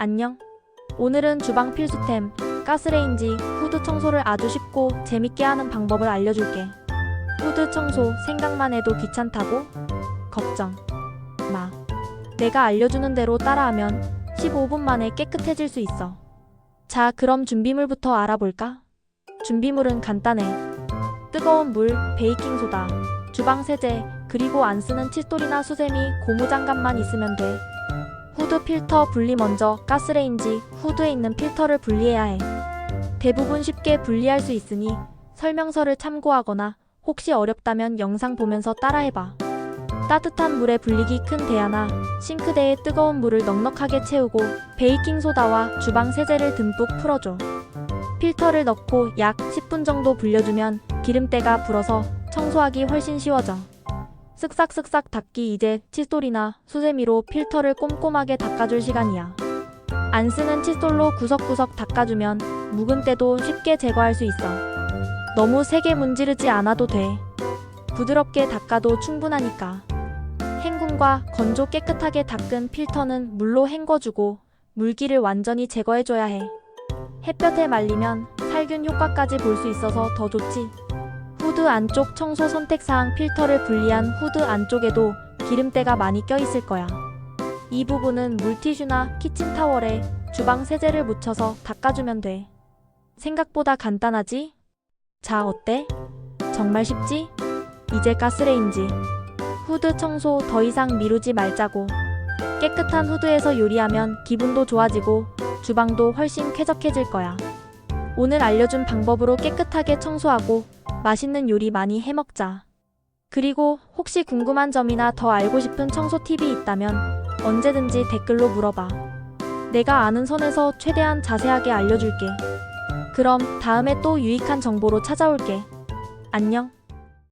안녕. 오늘은 주방 필수템, 가스레인지, 후드 청소를 아주 쉽고 재밌게 하는 방법을 알려줄게. 후드 청소 생각만 해도 귀찮다고? 걱정 마. 내가 알려주는 대로 따라하면 15분 만에 깨끗해질 수 있어. 자, 그럼 준비물부터 알아볼까? 준비물은 간단해. 뜨거운 물, 베이킹소다, 주방 세제, 그리고 안 쓰는 칫솔이나 수세미, 고무장갑만 있으면 돼. 후드 필터 분리 먼저 가스레인지 후드에 있는 필터를 분리해야 해. 대부분 쉽게 분리할 수 있으니 설명서를 참고하거나 혹시 어렵다면 영상 보면서 따라해봐. 따뜻한 물에 불리기 큰 대야나 싱크대에 뜨거운 물을 넉넉하게 채우고 베이킹소다와 주방 세제를 듬뿍 풀어줘. 필터를 넣고 약 10분 정도 불려주면 기름때가 불어서 청소하기 훨씬 쉬워져. 쓱싹쓱싹 닦기 이제 칫솔이나 수세미로 필터를 꼼꼼하게 닦아줄 시간이야. 안 쓰는 칫솔로 구석구석 닦아주면 묵은 때도 쉽게 제거할 수 있어. 너무 세게 문지르지 않아도 돼. 부드럽게 닦아도 충분하니까. 헹굼과 건조 깨끗하게 닦은 필터는 물로 헹궈주고 물기를 완전히 제거해줘야 해. 햇볕에 말리면 살균 효과까지 볼 수 있어서 더 좋지. 후드 안쪽 청소 선택사항 필터를 분리한 후드 안쪽에도 기름때가 많이 껴있을 거야. 이 부분은 물티슈나 키친타월에 주방 세제를 묻혀서 닦아주면 돼. 생각보다 간단하지? 자, 어때? 정말 쉽지? 이제 가스레인지. 후드 청소 더 이상 미루지 말자고. 깨끗한 후드에서 요리하면 기분도 좋아지고 주방도 훨씬 쾌적해질 거야. 오늘 알려준 방법으로 깨끗하게 청소하고 맛있는 요리 많이 해 먹자. 그리고 혹시 궁금한 점이나 더 알고 싶은 청소 팁이 있다면 언제든지 댓글로 물어봐. 내가 아는 선에서 최대한 자세하게 알려줄게. 그럼 다음에 또 유익한 정보로 찾아올게. 안녕.